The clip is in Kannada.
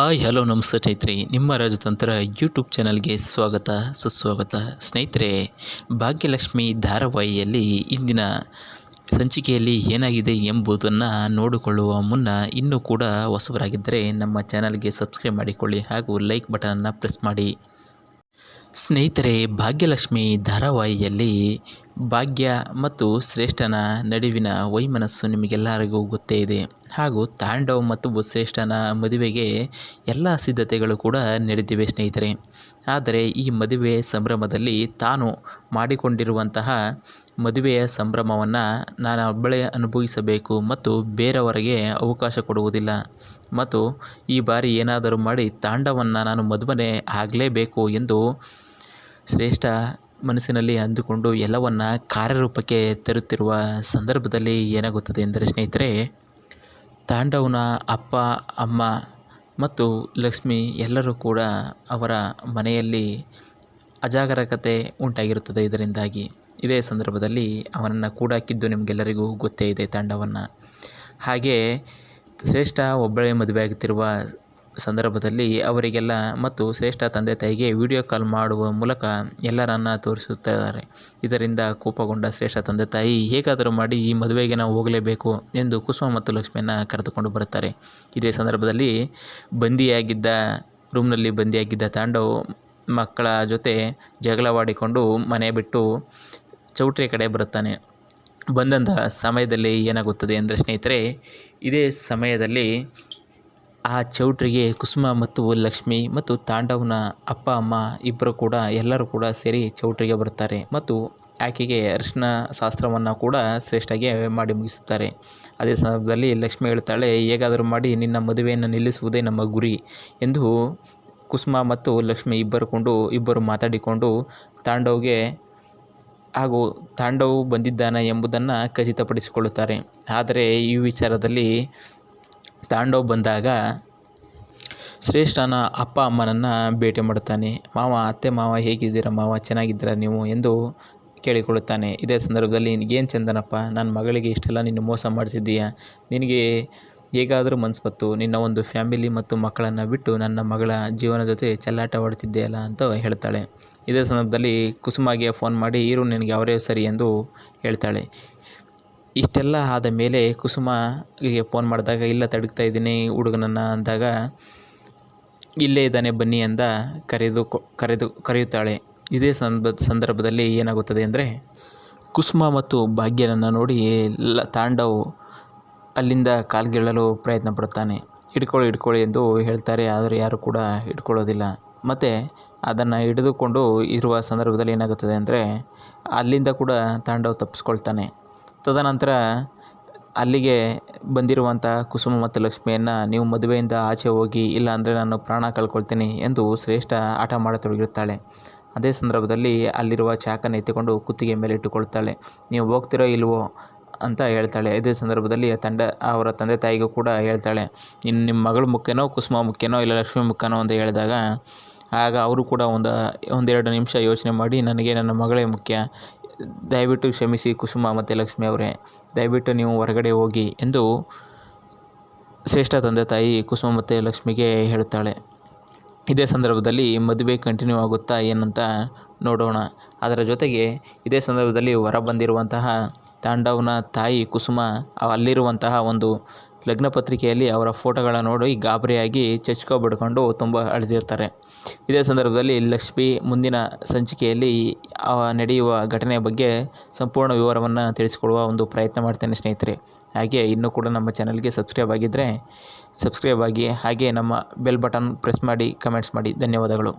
ಹಾಯ್, ಹಲೋ, ನಮಸ್ತೆ ಸ್ನೇಹಿತರೆ. ನಿಮ್ಮ ರಾಜತಂತ್ರ ಯೂಟ್ಯೂಬ್ ಚಾನಲ್ಗೆ ಸ್ವಾಗತ, ಸುಸ್ವಾಗತ. ಸ್ನೇಹಿತರೆ, ಭಾಗ್ಯಲಕ್ಷ್ಮಿ ಧಾರಾವಾಹಿಯಲ್ಲಿ ಇಂದಿನ ಸಂಚಿಕೆಯಲ್ಲಿ ಏನಾಗಿದೆ ಎಂಬುದನ್ನು ನೋಡಿಕೊಳ್ಳುವ ಮುನ್ನ ಇನ್ನೂ ಕೂಡ ಹೊಸವರಾಗಿದ್ದರೆ ನಮ್ಮ ಚಾನಲ್ಗೆ ಸಬ್ಸ್ಕ್ರೈಬ್ ಮಾಡಿಕೊಳ್ಳಿ ಹಾಗೂ ಲೈಕ್ ಬಟನನ್ನು ಪ್ರೆಸ್ ಮಾಡಿ. ಸ್ನೇಹಿತರೆ, ಭಾಗ್ಯಲಕ್ಷ್ಮಿ ಧಾರಾವಾಹಿಯಲ್ಲಿ ಭಾಗ್ಯ ಮತ್ತು ಶ್ರೇಷ್ಠನ ನಡುವಿನ ವೈಮನಸ್ಸು ನಿಮಗೆಲ್ಲರಿಗೂ ಗೊತ್ತೇ ಇದೆ. ಹಾಗೂ ತಾಂಡವ್ ಮತ್ತು ಶ್ರೇಷ್ಠನ ಮದುವೆಗೆ ಎಲ್ಲ ಸಿದ್ಧತೆಗಳು ಕೂಡ ನಡೆದಿವೆ ಸ್ನೇಹಿತರೆ. ಆದರೆ ಈ ಮದುವೆ ಸಂಭ್ರಮದಲ್ಲಿ ತಾನು ಮಾಡಿಕೊಂಡಿರುವಂತಹ ಮದುವೆಯ ಸಂಭ್ರಮವನ್ನು ನಾನು ಒಬ್ಬಳೇ ಅನುಭವಿಸಬೇಕು ಮತ್ತು ಬೇರೆಯವರಿಗೆ ಅವಕಾಶ ಕೊಡುವುದಿಲ್ಲ. ಮತ್ತು ಈ ಬಾರಿ ಏನಾದರೂ ಮಾಡಿ ತಾಂಡವನ್ನು ನಾನು ಮದುವೆ ಆಗಲೇಬೇಕು ಎಂದು ಶ್ರೇಷ್ಠ ಮನಸ್ಸಿನಲ್ಲಿ ಅಂದುಕೊಂಡು ಎಲ್ಲವನ್ನು ಕಾರ್ಯರೂಪಕ್ಕೆ ತರುತ್ತಿರುವ ಸಂದರ್ಭದಲ್ಲಿ ಏನಾಗುತ್ತದೆ ಎಂದರೆ ಸ್ನೇಹಿತರೆ, ತಾಂಡವನ ಅಪ್ಪ, ಅಮ್ಮ ಮತ್ತು ಲಕ್ಷ್ಮಿ ಎಲ್ಲರೂ ಕೂಡ ಅವರ ಮನೆಯಲ್ಲಿ ಅಜಾಗರೂಕತೆ ಉಂಟಾಗಿರುತ್ತದೆ. ಇದರಿಂದಾಗಿ ಇದೇ ಸಂದರ್ಭದಲ್ಲಿ ಅವನನ್ನು ಕೂಡಾಕಿದ್ದು ನಿಮಗೆಲ್ಲರಿಗೂ ಗೊತ್ತೇ ಇದೆ ತಾಂಡವನ್ನು. ಹಾಗೆ ಶ್ರೇಷ್ಠ ಒಬ್ಬಳೇ ಮದುವೆ ಆಗುತ್ತಿರುವ ಸಂದರ್ಭದಲ್ಲಿ ಅವರಿಗೆಲ್ಲ ಮತ್ತು ಶ್ರೇಷ್ಠ ತಂದೆ ತಾಯಿಗೆ ವಿಡಿಯೋ ಕಾಲ್ ಮಾಡುವ ಮೂಲಕ ಎಲ್ಲರನ್ನ ತೋರಿಸುತ್ತಿದ್ದಾರೆ. ಇದರಿಂದ ಕೋಪಗೊಂಡ ಶ್ರೇಷ್ಠ ತಂದೆ ತಾಯಿ ಹೇಗಾದರೂ ಮಾಡಿ ಈ ಮದುವೆಗೆ ನಾವು ಹೋಗಲೇಬೇಕು ಎಂದು ಕುಸುಮ ಮತ್ತು ಲಕ್ಷ್ಮಿಯನ್ನು ಕರೆದುಕೊಂಡು ಬರುತ್ತಾರೆ. ಇದೇ ಸಂದರ್ಭದಲ್ಲಿ ಬಂದಿಯಾಗಿದ್ದ, ರೂಮ್ನಲ್ಲಿ ಬಂದಿಯಾಗಿದ್ದ ತಾಂಡವ್ ಮಕ್ಕಳ ಜೊತೆ ಜಗಳವಾಡಿಕೊಂಡು ಮನೆ ಬಿಟ್ಟು ಚೌಟ್ರಿ ಕಡೆ ಬರುತ್ತಾನೆ. ಬಂದಂತಹ ಸಮಯದಲ್ಲಿ ಏನಾಗುತ್ತದೆ ಅಂದರೆ ಸ್ನೇಹಿತರೆ, ಇದೇ ಸಮಯದಲ್ಲಿ ಆ ಚೌಟ್ರಿಗೆ ಕುಸುಮ ಮತ್ತು ಲಕ್ಷ್ಮಿ ಮತ್ತು ತಾಂಡವನ ಅಪ್ಪ, ಅಮ್ಮ ಇಬ್ಬರು ಕೂಡ, ಎಲ್ಲರೂ ಕೂಡ ಸೇರಿ ಚೌಟ್ರಿಗೆ ಬರುತ್ತಾರೆ ಮತ್ತು ಆಕೆಗೆ ಅರಿಶಿನ ಶಾಸ್ತ್ರವನ್ನು ಕೂಡ ಶ್ರೇಷ್ಠಾಗಿ ಮಾಡಿ ಮುಗಿಸುತ್ತಾರೆ. ಅದೇ ಸಂದರ್ಭದಲ್ಲಿ ಲಕ್ಷ್ಮಿ ಹೇಳ್ತಾಳೆ ಹೇಗಾದರೂ ಮಾಡಿ ನಿನ್ನ ಮದುವೆಯನ್ನು ನಿಲ್ಲಿಸುವುದೇ ನಮ್ಮ ಗುರಿ ಎಂದು ಕುಸುಮ ಮತ್ತು ಲಕ್ಷ್ಮಿ ಇಬ್ಬರು ಕೊಂಡು, ಇಬ್ಬರು ಮಾತಾಡಿಕೊಂಡು ತಾಂಡವ್ಗೆ ಹಾಗೂ ತಾಂಡವ್ ಬಂದಿದ್ದಾನೆ ಎಂಬುದನ್ನು ಖಚಿತಪಡಿಸಿಕೊಳ್ಳುತ್ತಾರೆ. ಆದರೆ ಈ ವಿಚಾರದಲ್ಲಿ ತಾಂಡವ್ ಬಂದಾಗ ಶ್ರೇಷ್ಠನ ಅಪ್ಪ ಅಮ್ಮನನ್ನು ಭೇಟಿ ಮಾಡುತ್ತಾನೆ. ಮಾವ, ಅತ್ತೆ ಮಾವ ಹೇಗಿದ್ದೀರಾ? ಮಾವ, ಚೆನ್ನಾಗಿದ್ದೀರಾ ನೀವು ಎಂದು ಕೇಳಿಕೊಳ್ಳುತ್ತಾನೆ. ಇದೇ ಸಂದರ್ಭದಲ್ಲಿ ನಿನಗೇನು ಚಂದನಪ್ಪ ನನ್ನ ಮಗಳಿಗೆ ಇಷ್ಟೆಲ್ಲ ನೀನು ಮೋಸ ಮಾಡ್ತಿದ್ದೀಯಾ? ನಿನಗೆ ಹೇಗಾದರೂ ಮನಸ್ಸು ಬತ್ತು ನಿನ್ನ ಒಂದು ಫ್ಯಾಮಿಲಿ ಮತ್ತು ಮಕ್ಕಳನ್ನು ಬಿಟ್ಟು ನನ್ನ ಮಗಳ ಜೀವನ ಜೊತೆ ಚೆಲ್ಲಾಟವಾಡುತ್ತಿದೆಯಲ್ಲ ಅಂತ ಹೇಳ್ತಾಳೆ. ಇದೇ ಸಂದರ್ಭದಲ್ಲಿ ಕುಸುಮಾಗೆ ಫೋನ್ ಮಾಡಿ, ಇರು, ನಿನಗೆ ಅವರೇ ಸರಿ ಎಂದು ಹೇಳ್ತಾಳೆ. ಇಷ್ಟೆಲ್ಲ ಆದ ಮೇಲೆ ಕುಸುಮಗೆ ಫೋನ್ ಮಾಡಿದಾಗ, ಇಲ್ಲ ತಡಗ್ತಾ ಇದ್ದೀನಿ ಹುಡುಗನನ್ನು ಅಂದಾಗ, ಇಲ್ಲೇ ಇದ್ದಾನೆ, ಬನ್ನಿ ಅಂದ ಕರೆದು ಕರೆದು, ಕರೆಯುತ್ತಾಳೆ. ಇದೇ ಸಂದ, ಸಂದರ್ಭದಲ್ಲಿ ಏನಾಗುತ್ತದೆ ಅಂದರೆ, ಕುಸುಮ ಮತ್ತು ಭಾಗ್ಯನನ್ನು ನೋಡಿ ಲ, ತಾಂಡವ್ ಅಲ್ಲಿಂದ ಕಾಲ್ಗೆಳ್ಳಲು ಪ್ರಯತ್ನ ಪಡುತ್ತಾನೆ. ಹಿಡ್ಕೊಳ್ಳಿ ಹಿಡ್ಕೊಳ್ಳಿ ಎಂದು ಹೇಳ್ತಾರೆ, ಆದರೆ ಯಾರು ಕೂಡ ಹಿಡ್ಕೊಳ್ಳೋದಿಲ್ಲ. ಮತ್ತು ಅದನ್ನು ಹಿಡಿದುಕೊಂಡು ಇರುವ ಸಂದರ್ಭದಲ್ಲಿ ಏನಾಗುತ್ತದೆ ಅಂದರೆ, ಅಲ್ಲಿಂದ ಕೂಡ ತಾಂಡವ್ ತಪ್ಪಿಸ್ಕೊಳ್ತಾನೆ. ತದನಂತರ ಅಲ್ಲಿಗೆ ಬಂದಿರುವಂಥ ಕುಸುಮ ಮತ್ತು ಲಕ್ಷ್ಮಿಯನ್ನು ನೀವು ಮದುವೆಯಿಂದ ಆಚೆ ಹೋಗಿ ಇಲ್ಲ ಅಂದರೆ ನಾನು ಪ್ರಾಣ ಕಳ್ಕೊಳ್ತೀನಿ ಎಂದು ಶ್ರೇಷ್ಠ ಆಟ ಮಾಡತೊಡಗಿರುತ್ತಾಳೆ. ಅದೇ ಸಂದರ್ಭದಲ್ಲಿ ಅಲ್ಲಿರುವ ಚಾಕನ್ನು ಎತ್ತಿಕೊಂಡು ಕುತ್ತಿಗೆ ಮೇಲೆ ಇಟ್ಟುಕೊಳ್ತಾಳೆ ನೀವು ಹೋಗ್ತಿರೋ ಇಲ್ವೋ? ಅಂತ ಹೇಳ್ತಾಳೆ. ಇದೇ ಸಂದರ್ಭದಲ್ಲಿ ತಂಡ, ಅವರ ತಂದೆ ತಾಯಿಗೂ ಕೂಡ ಹೇಳ್ತಾಳೆ. ಇನ್ನು ನಿಮ್ಮ ಮಗಳ ಮುಖ್ಯನೋ, ಕುಸುಮ ಮುಖ್ಯನೋ, ಇಲ್ಲ ಲಕ್ಷ್ಮಿ ಮುಖ್ಯನೋ? ಅಂತ ಹೇಳಿದಾಗ, ಆಗ ಅವರು ಕೂಡ ಒಂದು, ಒಂದೆರಡು ನಿಮಿಷ ಯೋಚನೆ ಮಾಡಿ, ನನಗೆ ನನ್ನ ಮಗಳೇ ಮುಖ್ಯ. ದಯವಿಟ್ಟು ಕ್ಷಮಿಸಿ ಕುಸುಮ ಮತ್ತು ಲಕ್ಷ್ಮಿ ಅವರೇ. ದಯವಿಟ್ಟು ನೀವು ಹೊರಗಡೆ ಹೋಗಿ ಎಂದು ಶ್ರೇಷ್ಠ ತಂದೆ ತಾಯಿ ಕುಸುಮ ಮತ್ತು ಲಕ್ಷ್ಮಿಗೆ ಹೇಳುತ್ತಾಳೆ. ಇದೇ ಸಂದರ್ಭದಲ್ಲಿ ಮದುವೆ ಕಂಟಿನ್ಯೂ ಆಗುತ್ತಾ ಏನಂತ ನೋಡೋಣ. ಅದರ ಜೊತೆಗೆ ಇದೇ ಸಂದರ್ಭದಲ್ಲಿ ಹೊರ ಬಂದಿರುವಂತಹ ತಾಂಡವ್ನ ತಾಯಿ ಕುಸುಮ ಅಲ್ಲಿರುವಂತಹ ಒಂದು ಲಗ್ನ ಪತ್ರಿಕೆಯಲ್ಲಿ ಅವರ ಫೋಟೋಗಳನ್ನು ನೋಡಿ ಗಾಬರಿಯಾಗಿ ಚಚ್ಕೊ ಬಿಡ್ಕೊಂಡು ತುಂಬ ಅಳಿದಿರ್ತಾರೆ. ಇದೇ ಸಂದರ್ಭದಲ್ಲಿ ಲಕ್ಷ್ಮಿ ಮುಂದಿನ ಸಂಚಿಕೆಯಲ್ಲಿ ನಡೆಯುವ ಘಟನೆಯ ಬಗ್ಗೆ ಸಂಪೂರ್ಣ ವಿವರವನ್ನು ತಿಳಿಸಿಕೊಡುವ ಒಂದು ಪ್ರಯತ್ನ ಮಾಡ್ತೇನೆ ಸ್ನೇಹಿತರೆ. ಹಾಗೆ ಇನ್ನೂ ಕೂಡ ನಮ್ಮ ಚಾನಲ್ಗೆ ಸಬ್ಸ್ಕ್ರೈಬ್ ಆಗಿದ್ದರೆ ಸಬ್ಸ್ಕ್ರೈಬ್ ಆಗಿ ಹಾಗೆ ನಮ್ಮ ಬೆಲ್ ಬಟನ್ ಪ್ರೆಸ್ ಮಾಡಿ ಕಮೆಂಟ್ಸ್ ಮಾಡಿ. ಧನ್ಯವಾದಗಳು.